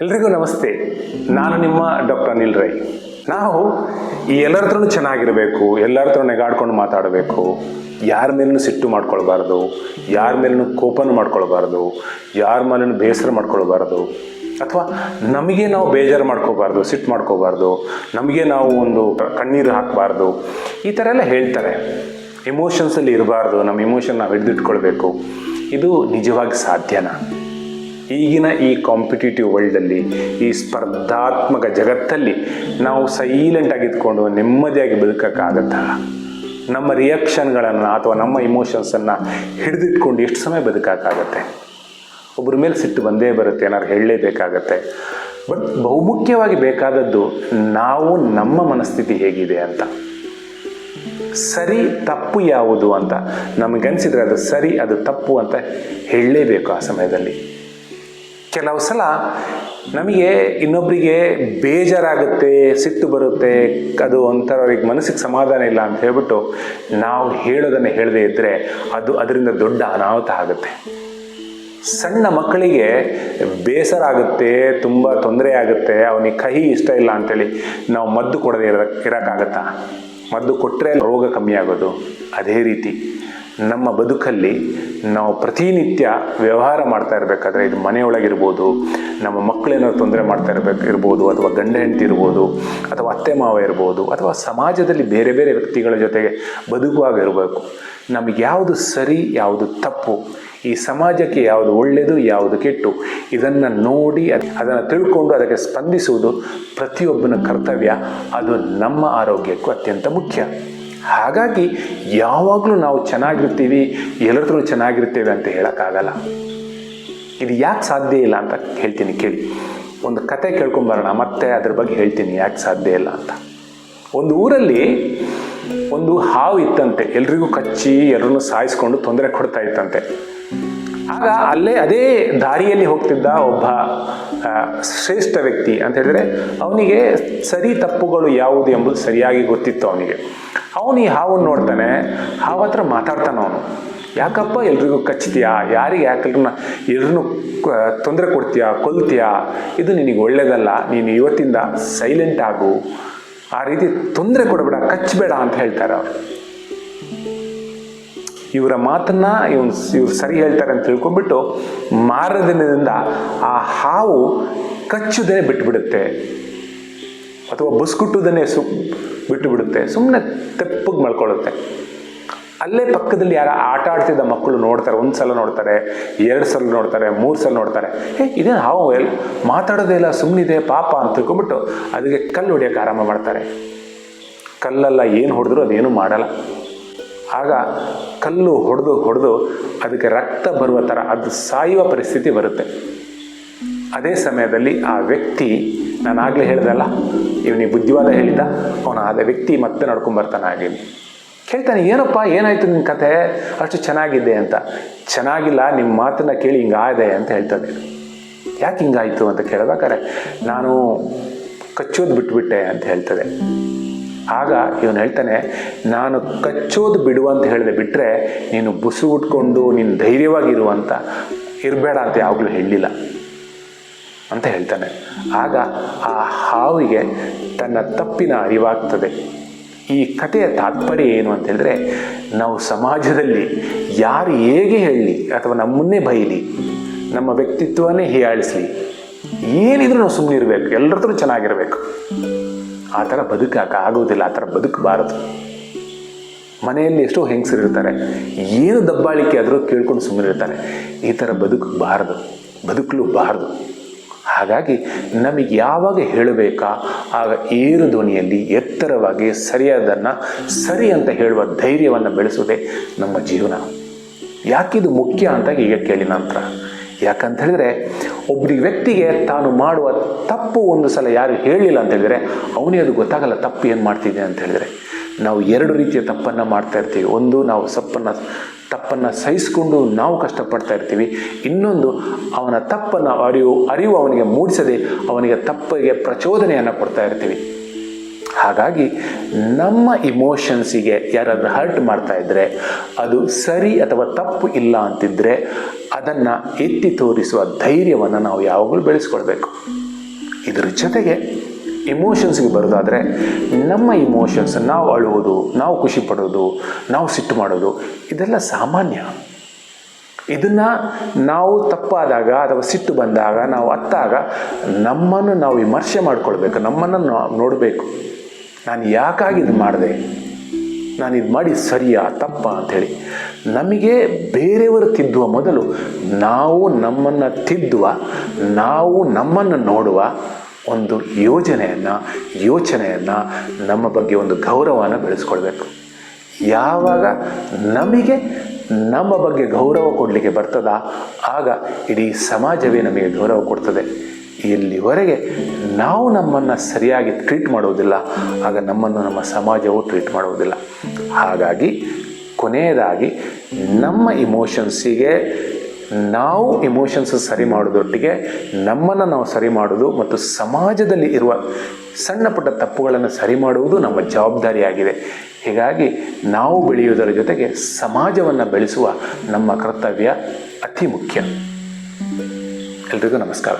ಎಲ್ರಿಗೂ ನಮಸ್ತೆ. ನಾನು ನಿಮ್ಮ ಡಾಕ್ಟರ್ ಅನಿಲ್ ರೈ. ನಾವು ಈ ಎಲ್ಲರ ಚೆನ್ನಾಗಿರಬೇಕು, ಎಲ್ಲರ ನೆಗಾಡ್ಕೊಂಡು ಮಾತಾಡಬೇಕು. ಯಾರ ಮೇಲೂ ಸಿಟ್ಟು ಮಾಡ್ಕೊಳ್ಬಾರ್ದು, ಯಾರ ಮೇಲೂ ಕೋಪನ ಮಾಡ್ಕೊಳ್ಬಾರ್ದು, ಯಾರ ಮೇಲೂ ಬೇಸರ ಮಾಡ್ಕೊಳ್ಬಾರ್ದು. ಅಥವಾ ನಮಗೆ ನಾವು ಬೇಜಾರು ಮಾಡ್ಕೋಬಾರ್ದು ಸಿಟ್ಟು ಮಾಡ್ಕೋಬಾರ್ದು ನಮಗೆ ನಾವು ಒಂದು ಕಣ್ಣೀರು ಹಾಕಬಾರ್ದು, ಈ ಥರ ಎಲ್ಲ ಹೇಳ್ತಾರೆ. ಎಮೋಷನ್ಸಲ್ಲಿ ಇರಬಾರ್ದು, ನಮ್ಮ ಎಮೋಷನ್ ನಾವು ಹಿಡಿದಿಟ್ಕೊಳ್ಬೇಕು. ಇದು ನಿಜವಾಗಿ ಸಾಧ್ಯನಾ? ಈಗಿನ ಈ ಕಾಂಪಿಟೇಟಿವ್ ವರ್ಲ್ಡಲ್ಲಿ ಈ ಸ್ಪರ್ಧಾತ್ಮಕ ಜಗತ್ತಲ್ಲಿ ನಾವು ಸೈಲೆಂಟಾಗಿ ಇದ್ಕೊಂಡು ನೆಮ್ಮದಿಯಾಗಿ ಬದುಕೋಕ್ಕಾಗತ್ತಾ? ನಮ್ಮ ರಿಯಾಕ್ಷನ್ಗಳನ್ನು ಅಥವಾ ನಮ್ಮ ಇಮೋಷನ್ಸನ್ನು ಹಿಡಿದಿಟ್ಕೊಂಡು ಎಷ್ಟು ಸಮಯ ಬದುಕೋಕ್ಕಾಗತ್ತೆ? ಒಬ್ಬರ ಮೇಲೆ ಸಿಟ್ಟು ಬಂದೇ ಬರುತ್ತೆ, ಏನಾದ್ರು ಹೇಳಲೇಬೇಕಾಗತ್ತೆ. ಬಟ್ ಬಹುಮುಖ್ಯವಾಗಿ ಬೇಕಾದದ್ದು ನಾವು ನಮ್ಮ ಮನಸ್ಥಿತಿ ಹೇಗಿದೆ ಅಂತ. ಸರಿ ತಪ್ಪು ಯಾವುದು ಅಂತ ನಮಗನ್ಸಿದ್ರೆ ಅದು ಸರಿ, ಅದು ತಪ್ಪು ಅಂತ ಹೇಳಲೇಬೇಕು ಆ ಸಮಯದಲ್ಲಿ. ಕೆಲವು ಸಲ ನಮಗೆ ಇನ್ನೊಬ್ಬರಿಗೆ ಬೇಜಾರಾಗುತ್ತೆ, ಸಿಟ್ಟು ಬರುತ್ತೆ, ಅದು ಒಂಥರ ಅವ್ರಿಗೆ ಮನಸ್ಸಿಗೆ ಸಮಾಧಾನ ಇಲ್ಲ ಅಂತ ಹೇಳ್ಬಿಟ್ಟು ನಾವು ಹೇಳೋದನ್ನು ಹೇಳದೇ ಇದ್ದರೆ ಅದು ಅದರಿಂದ ದೊಡ್ಡ ಅನಾಹುತ ಆಗುತ್ತೆ. ಸಣ್ಣ ಮಕ್ಕಳಿಗೆ ಬೇಸರ ಆಗುತ್ತೆ, ತುಂಬ ತೊಂದರೆ ಆಗುತ್ತೆ, ಅವನಿಗೆ ಕಹಿ ಇಷ್ಟ ಇಲ್ಲ ಅಂತೇಳಿ ನಾವು ಮದ್ದು ಕೊಡದೇ ಇರ ಇರೋಕ್ಕಾಗತ್ತಾ? ಮದ್ದು ಕೊಟ್ಟರೆ ರೋಗ ಕಮ್ಮಿ ಆಗೋದು. ಅದೇ ರೀತಿ. ನಮ್ಮ ಬದುಕಲ್ಲಿ ನಾವು ಪ್ರತಿನಿತ್ಯ ವ್ಯವಹಾರ ಮಾಡ್ತಾ ಇರಬೇಕಾದ್ರೆ ಇದು ಮನೆಯೊಳಗಿರ್ಬೋದು, ನಮ್ಮ ಮಕ್ಕಳೇನಾದ್ರು ತೊಂದರೆ ಮಾಡ್ತಾ ಇರಬೇಕು, ಇರ್ಬೋದು, ಅಥವಾ ಗಂಡ ಹೆಂಡತಿ ಇರ್ಬೋದು, ಅಥವಾ ಅತ್ತೆ ಮಾವ ಇರ್ಬೋದು, ಅಥವಾ ಸಮಾಜದಲ್ಲಿ ಬೇರೆ ಬೇರೆ ವ್ಯಕ್ತಿಗಳ ಜೊತೆಗೆ ಬದುಕುವಾಗ ಇರಬೇಕು. ನಮಗೆ ಯಾವುದು ಸರಿ, ಯಾವುದು ತಪ್ಪು, ಈ ಸಮಾಜಕ್ಕೆ ಯಾವುದು ಒಳ್ಳೆಯದು ಯಾವುದು ಕೆಟ್ಟು, ಇದನ್ನು ನೋಡಿ, ಅದನ್ನು ತಿಳ್ಕೊಂಡು ಅದಕ್ಕೆ ಸ್ಪಂದಿಸುವುದು ಪ್ರತಿಯೊಬ್ಬನ ಕರ್ತವ್ಯ. ಅದು ನಮ್ಮ ಆರೋಗ್ಯಕ್ಕೂ ಅತ್ಯಂತ ಮುಖ್ಯ. ಹಾಗಾಗಿ ಯಾವಾಗಲೂ ನಾವು ಚೆನ್ನಾಗಿರ್ತೀವಿ ಎಲ್ಲರತ್ರ ಚೆನ್ನಾಗಿರ್ತೇವೆ ಅಂತ ಹೇಳೋಕ್ಕಾಗಲ್ಲ. ಇದು ಯಾಕೆ ಸಾಧ್ಯ ಇಲ್ಲ ಅಂತ ಹೇಳ್ತೀನಿ ಕೇಳಿ. ಒಂದು ಕತೆ ಕೇಳ್ಕೊಂಬರೋಣ, ಮತ್ತೆ ಅದ್ರ ಬಗ್ಗೆ ಹೇಳ್ತೀನಿ ಯಾಕೆ ಸಾಧ್ಯ ಇಲ್ಲ ಅಂತ. ಒಂದು ಊರಲ್ಲಿ ಒಂದು ಹಾವು ಇತ್ತಂತೆ, ಎಲ್ರಿಗೂ ಕಚ್ಚಿ, ಎಲ್ಲರನ್ನು ಸಾಯಿಸ್ಕೊಂಡು ತೊಂದರೆ ಕೊಡ್ತಾ ಇತ್ತಂತೆ. ಆಗ ಅಲ್ಲೇ ಅದೇ ದಾರಿಯಲ್ಲಿ ಹೋಗ್ತಿದ್ದ ಒಬ್ಬ ಶ್ರೇಷ್ಠ ವ್ಯಕ್ತಿ ಅಂತ ಹೇಳಿದ್ರೆ ಅವನಿಗೆ ಸರಿ ತಪ್ಪುಗಳು ಯಾವುದು ಎಂಬುದು ಸರಿಯಾಗಿ ಗೊತ್ತಿತ್ತು ಅವನಿಗೆ. ಅವನು ಈ ಹಾವನ್ನು ನೋಡ್ತಾನೆ, ಹಾವ ಹತ್ರ ಮಾತಾಡ್ತಾನೆ ಅವನು. ಯಾಕಪ್ಪ ಎಲ್ರಿಗೂ ಕಚ್ತೀಯಾ ಯಾರಿಗೆ ಯಾಕೆಲ್ರನ್ನ ಎಲ್ರನ್ನೂ ತೊಂದರೆ ಕೊಡ್ತೀಯಾ? ಕೊಲ್ತೀಯಾ? ಇದು ನಿನಗೆ ಒಳ್ಳೇದಲ್ಲ, ನೀನು ಇವತ್ತಿಂದ ಸೈಲೆಂಟ್ ಆಗು. ಆ ರೀತಿ ತೊಂದರೆ ಕೊಡಬೇಡ ಕಚ್ಚಬೇಡ ಅಂತ ಹೇಳ್ತಾರೆ ಅವರು. ಇವರ ಮಾತನ್ನ ಇವನ್ ಇವ್ರು ಸರಿ ಹೇಳ್ತಾರೆ ಅಂತ ತಿಳ್ಕೊಂಡ್ಬಿಟ್ಟು ಮಾರದಿನದಿಂದ ಆ ಹಾವು ಕಚ್ಚುದೇ ಬಿಟ್ಟುಬಿಡುತ್ತೆ ಅಥವಾ ಬಸ್ಕುಟ್ಟುದನ್ನೇ ಸು ಬಿಟ್ಟು ಬಿಡುತ್ತೆ ಸುಮ್ಮನೆ ತೆಪ್ಪಗೆ ಮಲ್ಕೊಳ್ಳುತ್ತೆ. ಅಲ್ಲೇ ಪಕ್ಕದಲ್ಲಿ ಯಾರ ಆಟ ಆಡ್ತಿದ್ದ ಮಕ್ಕಳು ನೋಡ್ತಾರೆ, ಒಂದು ಸಲ ನೋಡ್ತಾರೆ, ಎರಡು ಸಲ ನೋಡ್ತಾರೆ, ಮೂರು ಸಲ ನೋಡ್ತಾರೆ. ಏ ಇದೇನು ಹಾವು? ಎಲ್, ಮಾತಾಡೋದೇ ಇಲ್ಲ ಸುಮ್ಮನಿದೆ ಪಾಪ ಅಂತ ತಿಳ್ಕೊಂಬಿಟ್ಟು ಅದಕ್ಕೆ ಕಲ್ಲು ಹೊಡಿಯೋಕೆ ಆರಂಭ ಮಾಡ್ತಾರೆ. ಕಲ್ಲೆಲ್ಲ ಏನು ಹೊಡೆದ್ರು ಅದೇನು ಮಾಡಲ್ಲ. ಆಗ ಕಲ್ಲು ಹೊಡೆದು ಹೊಡೆದು ಅದಕ್ಕೆ ರಕ್ತ ಬರುವ ಥರ ಅದು ಸಾಯುವ ಪರಿಸ್ಥಿತಿ ಬರುತ್ತೆ. ಅದೇ ಸಮಯದಲ್ಲಿ ಆ ವ್ಯಕ್ತಿ, ನಾನು ಆಗಲೇ ಹೇಳ್ದಲ್ಲ ಇವನಿಗೆ ಬುದ್ಧಿವಾದ ಹೇಳಿದ್ದ, ಅವನು ಆದ ವ್ಯಕ್ತಿ ಮತ್ತೆ ನಡ್ಕೊಂಡು ಬರ್ತಾನೆ ಹಾಗೆ. ಕೇಳ್ತಾನೆ, ಏನಪ್ಪ, ಏನಾಯ್ತು ನಿನ್ನ ಕತೆ? ಅಷ್ಟು ಚೆನ್ನಾಗಿದೆ ಅಂತ. ಚೆನ್ನಾಗಿಲ್ಲ ನಿಮ್ಮ ಮಾತನ್ನ ಕೇಳಿ ಹಿಂಗಾದೆ ಅಂತ ಹೇಳ್ತಾನೆ. ಯಾಕೆ ಹಿಂಗಾಯ್ತು? ಅಂತ ಕೇಳಬೇಕಾರೆ ನಾನು ಕಚ್ಚೋದು ಬಿಟ್ಬಿಟ್ಟೆ ಅಂತ ಹೇಳ್ತದೆ. ಆಗ ಇವನು ಹೇಳ್ತಾನೆ, ನಾನು ಕಚ್ಚೋದು ಬಿಡು ಅಂತ ಹೇಳಿದೆ ಬಿಟ್ಟರೆ ನೀನು ಬುಸು ಉಟ್ಕೊಂಡು ನೀನು ಧೈರ್ಯವಾಗಿರು ಅಂತ. ಇರಬೇಡ ಅಂತ ಯಾವಾಗಲೂ ಹೇಳಲಿಲ್ಲ ಅಂತ ಹೇಳ್ತಾನೆ. ಆಗ ಆ ಹಾವಿಗೆ ತನ್ನ ತಪ್ಪಿನ ಅರಿವಾಗ್ತದೆ. ಈ ಕಥೆಯ ತಾತ್ಪರ್ಯ ಏನು ಅಂತ ಹೇಳಿದ್ರೆ, ನಾವು ಸಮಾಜದಲ್ಲಿ ಯಾರು ಹೇಗೆ ಹೇಳಲಿ ಅಥವಾ ನಮ್ಮನ್ನೇ ಬೈಲಿ, ನಮ್ಮ ವ್ಯಕ್ತಿತ್ವನೇ ಹೀಯಾಳಿಸಲಿ, ಏನಿದ್ರು ನಾವು ಸುಮ್ಮನೆ ಇರಬೇಕು ಎಲ್ಲರ ಚೆನ್ನಾಗಿರಬೇಕು. ಆ ಥರ ಬದುಕಕ್ಕೆ ಆಗೋದಿಲ್ಲ, ಆ ಥರ ಬದುಕಬಾರದು. ಮನೆಯಲ್ಲಿ ಎಷ್ಟೋ ಹೆಂಗಸರಿರ್ತಾರೆ ಏನು ದಬ್ಬಾಳಿಕೆ ಆದರೂ ಕೇಳ್ಕೊಂಡು ಸುಮ್ಮನಿರ್ತಾರೆ ಈ ಥರ ಬದುಕಬಾರದು ಬದುಕಲೂಬಾರದು ಹಾಗಾಗಿ ನಮಗೆ ಯಾವಾಗ ಹೇಳಬೇಕಾ, ಆಗ ಏರು ಧ್ವನಿಯಲ್ಲಿ ಎತ್ತರವಾಗಿ ಸರಿಯಾದನ್ನು ಸರಿ ಅಂತ ಹೇಳುವ ಧೈರ್ಯವನ್ನು ಬೆಳೆಸೋದೇ ನಮ್ಮ ಜೀವನ. ಯಾಕಿದು ಮುಖ್ಯ ಅಂತ ಈಗ ಕೇಳಿ ನಂತರ. ಯಾಕಂತ ಹೇಳಿದ್ರೆ ಒಬ್ಬರಿಗೆ ವ್ಯಕ್ತಿಗೆ ತಾನು ಮಾಡುವ ತಪ್ಪು ಒಂದು ಸಲ ಯಾರು ಹೇಳಲಿಲ್ಲ ಅಂತ ಹೇಳಿದ್ರೆ ಅವನೇ ಅದು ಗೊತ್ತಾಗಲ್ಲ ತಪ್ಪು ಏನು ಮಾಡ್ತಿದೆ ಅಂತ ಹೇಳಿದ್ರೆ. ನಾವು ಎರಡು ರೀತಿಯ ತಪ್ಪನ್ನು ಮಾಡ್ತಾ ಇರ್ತೀವಿ. ಒಂದು, ನಾವು ಸಪ್ಪನ್ನು, ತಪ್ಪನ್ನು ಸಹಿಸಿಕೊಂಡು ನಾವು ಕಷ್ಟಪಡ್ತಾ ಇರ್ತೀವಿ. ಇನ್ನೊಂದು, ಅವನ ತಪ್ಪನ್ನು ಅರಿವು ಅರಿವು ಅವನಿಗೆ ಮೂಡಿಸದೆ ಅವನಿಗೆ ತಪ್ಪಿಗೆ ಪ್ರಚೋದನೆಯನ್ನು ಕೊಡ್ತಾ ಇರ್ತೀವಿ. ಹಾಗಾಗಿ ನಮ್ಮ ಇಮೋಷನ್ಸಿಗೆ ಯಾರಾದರೂ ಹರ್ಟ್ ಮಾಡ್ತಾ ಇದ್ದರೆ ಅದು ಸರಿ ಅಥವಾ ತಪ್ಪು ಇಲ್ಲ ಅಂತಿದ್ದರೆ ಅದನ್ನು ಎತ್ತಿ ತೋರಿಸುವ ಧೈರ್ಯವನ್ನು ನಾವು ಯಾವಾಗಲೂ ಬೆಳೆಸ್ಕೊಳ್ಬೇಕು. ಇದರ ಜೊತೆಗೆ ಇಮೋಷನ್ಸ್ಗೆ ಬರೋದಾದರೆ ನಮ್ಮ ಇಮೋಷನ್ಸ್ ನಾವು ಅಳುವುದು, ನಾವು ಖುಷಿ ಪಡೋದು, ನಾವು ಸಿಟ್ಟು ಮಾಡೋದು, ಇದೆಲ್ಲ ಸಾಮಾನ್ಯ. ಇದನ್ನು ನಾವು ತಪ್ಪಾದಾಗ ಅಥವಾ ಸಿಟ್ಟು ಬಂದಾಗ, ನಾವು ಅತ್ತಾಗ ನಮ್ಮನ್ನು ನಾವು ವಿಮರ್ಶೆ ಮಾಡ್ಕೊಳ್ಬೇಕು, ನಮ್ಮನ್ನು ನೋಡಬೇಕು. ನಾನು ಯಾಕಾಗಿ ಇದು ಮಾಡಿದೆ? ನಾನು ಇದು ಮಾಡಿ ಸರಿಯಾ, ತಪ್ಪ ಅಂಥೇಳಿ ನಮಗೆ ಬೇರೆಯವರು ತಿದ್ದುವ ಮೊದಲು ನಾವು ನಮ್ಮನ್ನು ತಿದ್ದುವ, ನಾವು ನಮ್ಮನ್ನು ನೋಡುವ ಒಂದು ಯೋಜನೆಯನ್ನು, ಯೋಚನೆಯನ್ನು ನಮ್ಮ ಬಗ್ಗೆ ಒಂದು ಗೌರವವನ್ನು ಬೆಳೆಸ್ಕೊಳ್ಬೇಕು. ಯಾವಾಗ ನಮಗೆ ನಮ್ಮ ಬಗ್ಗೆ ಗೌರವ ಕೊಡಲಿಕ್ಕೆ ಬರ್ತದ, ಆಗ ಇಡೀ ಸಮಾಜವೇ ನಮಗೆ ಗೌರವ ಕೊಡ್ತದೆ. ಇಲ್ಲಿವರೆಗೆ ನಾವು ನಮ್ಮನ್ನು ಸರಿಯಾಗಿ ಟ್ರೀಟ್ ಮಾಡುವುದಿಲ್ಲ, ಆಗ ನಮ್ಮನ್ನು ನಮ್ಮ ಸಮಾಜವು ಟ್ರೀಟ್ ಮಾಡುವುದಿಲ್ಲ. ಹಾಗಾಗಿ ಕೊನೆಯದಾಗಿ ನಮ್ಮ ಇಮೋಷನ್ಸಿಗೆ ನಾವು ಇಮೋಷನ್ಸ್ ಸರಿ ಮಾಡೋದೊಟ್ಟಿಗೆ ನಮ್ಮನ್ನು ನಾವು ಸರಿ ಮಾಡೋದು ಮತ್ತು ಸಮಾಜದಲ್ಲಿ ಇರುವ ಸಣ್ಣ ಪುಟ್ಟ ತಪ್ಪುಗಳನ್ನು ಸರಿ ಮಾಡುವುದು ನಮ್ಮ ಜವಾಬ್ದಾರಿಯಾಗಿದೆ. ಹೀಗಾಗಿ ನಾವು ಬೆಳೆಯುವುದರ ಜೊತೆಗೆ ಸಮಾಜವನ್ನು ಬೆಳೆಸುವ ನಮ್ಮ ಕರ್ತವ್ಯ ಅತಿ ಮುಖ್ಯ. ಎಲ್ರಿಗೂ ನಮಸ್ಕಾರ.